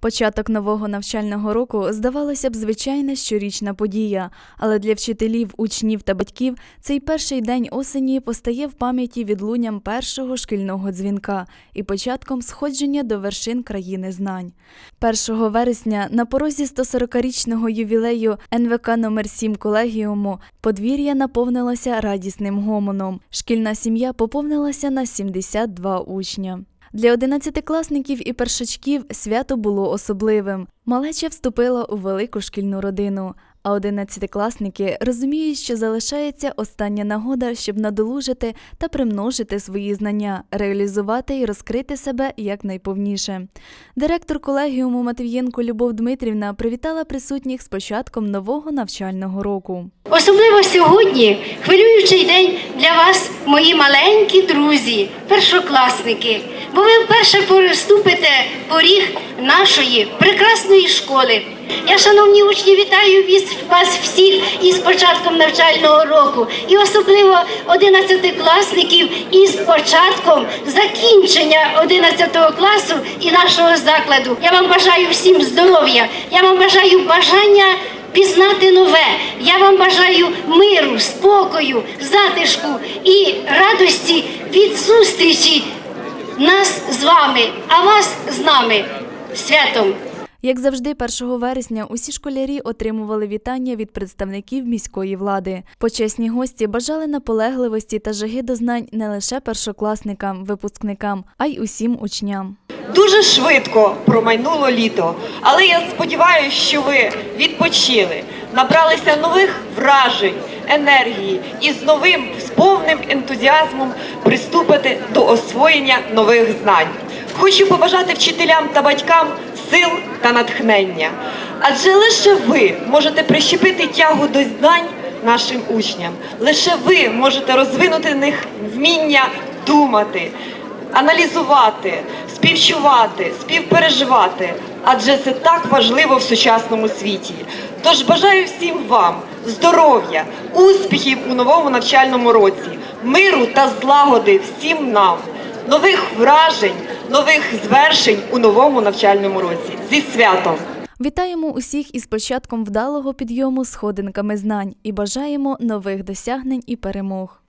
Початок нового навчального року здавалося б звичайна щорічна подія, але для вчителів, учнів та батьків цей перший день осені постає в пам'яті відлунням першого шкільного дзвінка і початком сходження до вершин країни знань. 1 вересня на порозі 140-річного ювілею НВК номер 7 колегіуму подвір'я наповнилося радісним гомоном. Шкільна сім'я поповнилася на 72 учня. Для одинадцятикласників і першачків свято було особливим. Малеча вступила у велику шкільну родину. А одинадцятикласники розуміють, що залишається остання нагода, щоб надолужити та примножити свої знання, реалізувати і розкрити себе якнайповніше. Директор колегіуму Матвієнко Любов Дмитрівна привітала присутніх з початком нового навчального року. Особливо сьогодні хвилюючий день для вас, мої маленькі друзі, першокласники. Бо ви вперше переступите поріг нашої прекрасної школи. Я, шановні учні, вітаю вас всіх із початком навчального року, і особливо одинадцятикласників із початком закінчення 11 класу і нашого закладу. Я вам бажаю всім здоров'я, я вам бажаю бажання пізнати нове. Я вам бажаю миру, спокою, затишку і радості від зустрічі нас з вами, а вас з нами. Святом! Як завжди, 1 вересня усі школярі отримували вітання від представників міської влади. Почесні гості бажали наполегливості та жаги до знань не лише першокласникам, випускникам, а й усім учням. Дуже швидко промайнуло літо, але я сподіваюся, що ви відпочили, набралися нових вражень, енергії і з новим, з повним ентузіазмом приступите до освоєння нових знань. Хочу побажати вчителям та батькам сил та натхнення, адже лише ви можете прищепити тягу до знань нашим учням. Лише ви можете розвинути в них вміння думати, аналізувати, співчувати, співпереживати, адже це так важливо в сучасному світі. Тож бажаю всім вам здоров'я, успіхів у новому навчальному році, миру та злагоди всім нам, нових вражень, нових звершень у новому навчальному році. Зі святом! Вітаємо усіх із початком вдалого підйому сходинками знань і бажаємо нових досягнень і перемог.